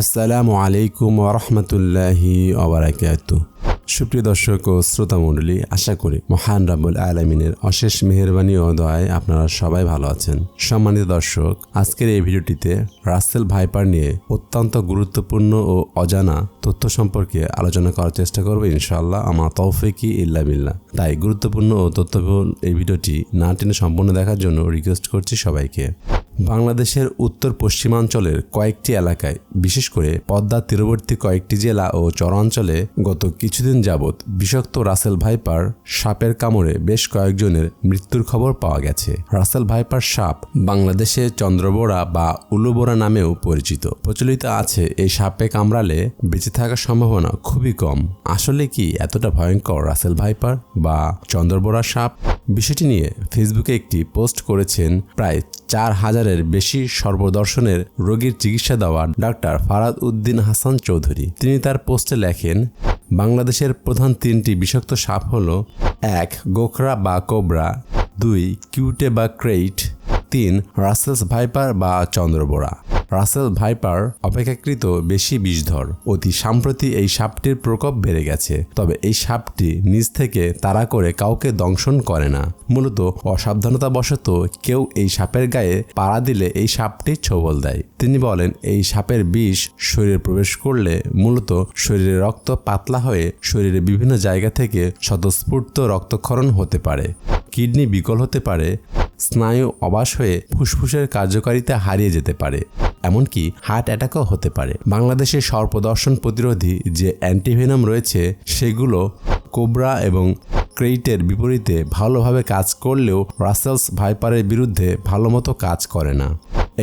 আসসালামু আলাইকুম ওরহমতুল্লাহি ওবরাকাত সুপ্রিয় দর্শক ও শ্রোতা মণ্ডলী, আশা করি মহান রাবুল আলমিনের অশেষ মেহরবানি ও দয়ায় আপনারা সবাই ভালো আছেন। সম্মানিত দর্শক, আজকের এই ভিডিওটিতে রাসেল ভাইপার নিয়ে অত্যন্ত গুরুত্বপূর্ণ ও অজানা তথ্য সম্পর্কে আলোচনা করার চেষ্টা করব ইনশাআল্লাহ, আমার তৌফিকি ইল্লা বিল্লাহ। তাই গুরুত্বপূর্ণ ও তথ্যপূর্ণ এই ভিডিওটি না টেনে সম্পূর্ণ দেখার জন্য রিকোয়েস্ট করছি সবাইকে। বাংলাদেশের উত্তর পশ্চিমাঞ্চলের কয়েকটি এলাকায়, বিশেষ করে পদ্মা তীরবর্তী কয়েকটি জেলা ও চরাঞ্চলে গত কিছুদিন যাবৎ বিষাক্ত রাসেল ভাইপার সাপের কামড়ে বেশ কয়েকজনের মৃত্যুর খবর পাওয়া গেছে। রাসেল ভাইপার সাপ বাংলাদেশে চন্দ্রবোড়া বা উলুবোড়া নামেও পরিচিত। প্রচলিত আছে, এই সাপে কামড়ালে বেঁচে থাকার সম্ভাবনা খুবই কম। আসলে কি এতটা ভয়ঙ্কর রাসেল ভাইপার বা চন্দ্রবোড়া সাপ? বিষয়টি নিয়ে ফেসবুকে একটি পোস্ট করেছেন প্রায় চার হাজারের বেশি সর্বদর্শনের রোগীর চিকিৎসা দেওয়া ডাক্তার ফারাদ উদ্দিন হাসান চৌধুরী। তিনি তার পোস্টে লেখেন, বাংলাদেশের প্রধান তিনটি বিষাক্ত সাপ হল এক, গোখরা বা কোবরা, দুই, কিউটে বা ক্রেইট, তিন, রাসেলস ভাইপার বা চন্দ্রবোড়া রাসেল ভাইপার অপেক্ষাকৃত বেশি বিষধর। অতি সাম্প্রতি এই সাপটির প্রকোপ বেড়ে গেছে। তবে এই সাপটি নিজ থেকে তাড়া করে কাউকে দংশন করে না। মূলত অসাবধানতাবশত কেউ এই সাপের গায়ে পাড়া দিলে এই সাপটি ছবল দেয়। তিনি বলেন, এই সাপের বিষ শরীরে প্রবেশ করলে মূলত শরীরে রক্ত পাতলা হয়ে শরীরে বিভিন্ন জায়গা থেকে স্বতঃস্ফূর্ত রক্তক্ষরণ হতে পারে। কিডনি বিকল হতে পারে, স্নায়ু অবাস হয়ে ফুসফুসের কার্যকারিতা হারিয়ে যেতে পারে। এমনকি হার্ট অ্যাটাকও হতে পারে। বাংলাদেশের সর্পদর্শন প্রতিরোধী যে অ্যান্টিভেনাম রয়েছে, সেগুলো কোবরা এবং ক্রেইটের বিপরীতে ভালোভাবে কাজ করলেও রাসেলস ভাইপারের বিরুদ্ধে ভালোমতো কাজ করে না।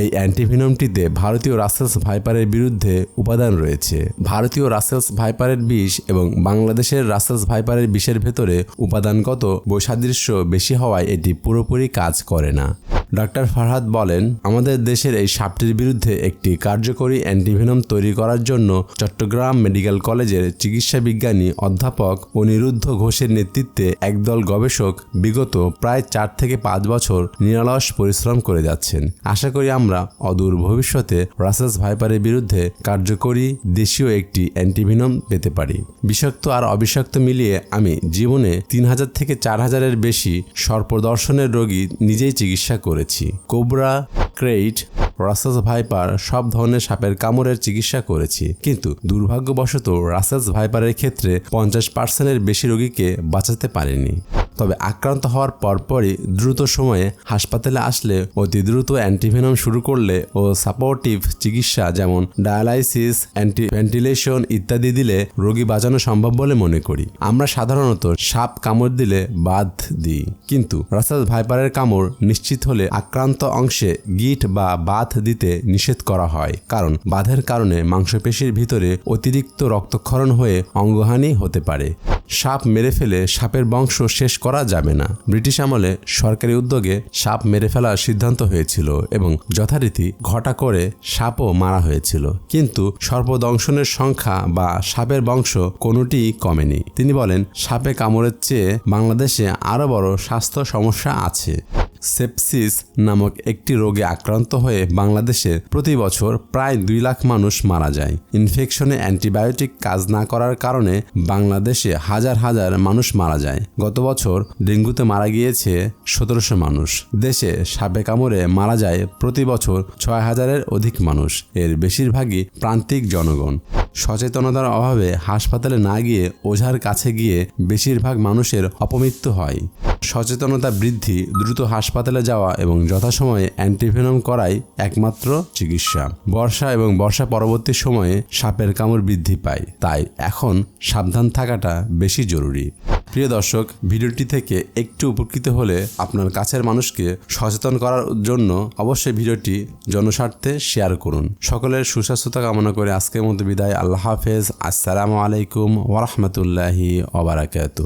এই অ্যান্টিভিনমটিতে ভারতীয় রাসেলস ভাইপারের বিরুদ্ধে উপাদান রয়েছে। ভারতীয় রাসেলস ভাইপারের বিষ এবং বাংলাদেশের রাসেলস ভাইপারের বিষের ভেতরে উপাদানগত বৈসাদৃশ্য বেশি হওয়ায় এটি পুরোপুরি কাজ করে না। ডক্টর ফারহাদ বলেন, আমাদের দেশের এই সাপটির বিরুদ্ধে একটি কার্যকরী অ্যান্টিভেনম তৈরি করার জন্য চট্টগ্রাম মেডিকেল কলেজের চিকিৎসা বিজ্ঞানী অধ্যাপক অনিরুদ্ধ ঘোষের নেতৃত্বে একদল গবেষক বিগত প্রায় চার থেকে পাঁচ বছর নিরলস পরিশ্রম করে যাচ্ছেন। আশা করি আমরা অদূর ভবিষ্যতে রাসেলস ভাইপারের বিরুদ্ধে কার্যকরী দেশীয় একটি অ্যান্টিভিনম পেতে পারি। বিষাক্ত আর অবিষাক্ত মিলিয়ে আমি জীবনে তিন হাজার থেকে চার হাজারের বেশি সর্পদর্শনের রোগী নিজেই চিকিৎসা করেছি। কোবরা, ক্রেইট, রাসাস ভাইপার সব ধরনের সাপের কামড়ের চিকিৎসা করেছি। কিন্তু দুর্ভাগ্যবশত রাসেলস ভাইপারের ক্ষেত্রে পঞ্চাশ পার্সেন্টের বেশি রোগীকে বাঁচাতে পারেনি। তবে আক্রান্ত হওয়ার পরপরই দ্রুত সময়ে হাসপাতালে আসলে অতি দ্রুত অ্যান্টিভেনম শুরু করলে ও সাপোর্টিভ চিকিৎসা যেমন ডায়ালাইসিস অ্যান্টি ভেন্টিলেশন ইত্যাদি দিলে রোগী বাঁচানো সম্ভব বলে মনে করি। আমরা সাধারণত সাপ কামড় দিলে বাদ দিই, কিন্তু রাসেল ভাইপারের কামড় নিশ্চিত হলে আক্রান্ত অংশে গিট বা বাথ দিতে নিষেধ করা হয়, কারণ বাঁধের কারণে মাংসপেশির ভিতরে অতিরিক্ত রক্তক্ষরণ হয়ে অঙ্গহানি হতে পারে। সাপ মেরে ফেলে সাপের বংশ শেষ করা যাবে না। ব্রিটিশ আমলে সরকারি উদ্যোগে সাপ মেরে ফেলার সিদ্ধান্ত হয়েছিল এবং যথারীতি ঘটা করে সাপও মারা হয়েছিল। কিন্তু সর্পদংশনের সংখ্যা বা সাপের বংশ কোনোটি কমেনি। তিনি বলেন, সাপে কামড়ের চেয়ে বাংলাদেশে আরও বড় স্বাস্থ্য সমস্যা আছে। সেপসিস নামক একটি রোগে আক্রান্ত হয়ে বাংলাদেশে প্রতি বছর প্রায় দুই লাখ মানুষ মারা যায়। ইনফেকশনে অ্যান্টিবায়োটিক কাজ না করার কারণে বাংলাদেশে হাজার হাজার মানুষ মারা যায়। গত বছর ডেঙ্গুতে মারা গিয়েছে সতেরোশো মানুষ। দেশে সাপে কামড়ে মারা যায় প্রতি বছর ছয় হাজারের অধিক মানুষ। এর বেশিরভাগই প্রান্তিক জনগণ। সচেতনতার অভাবে হাসপাতালে না গিয়ে ওঝার কাছে গিয়ে বেশিরভাগ মানুষের অপমৃত্যু হয়। সচেতনতা বৃদ্ধি, দ্রুত হাসপাতালে যাওয়া এবং যথাসময়ে অ্যান্টিভেনম করাই একমাত্র চিকিৎসা। বর্ষা এবং বর্ষা পরবর্তী সময়ে সাপের কামড় বৃদ্ধি পায়, তাই এখন সাবধান থাকাটা বেশি জরুরি। প্রিয় দর্শক, ভিডিওটি থেকে একটু উপকৃত হলে আপনার কাছের মানুষকে সচেতন করার জন্য অবশ্যই ভিডিওটি জনস্বার্থে শেয়ার করুন। সকলের সুস্বাস্থ্যতা কামনা করে আজকের মতো বিদায়। আল্লাহ হাফেজ। আসসালামু আলাইকুম ওরহমতুল্লাহি ওবরাকাতু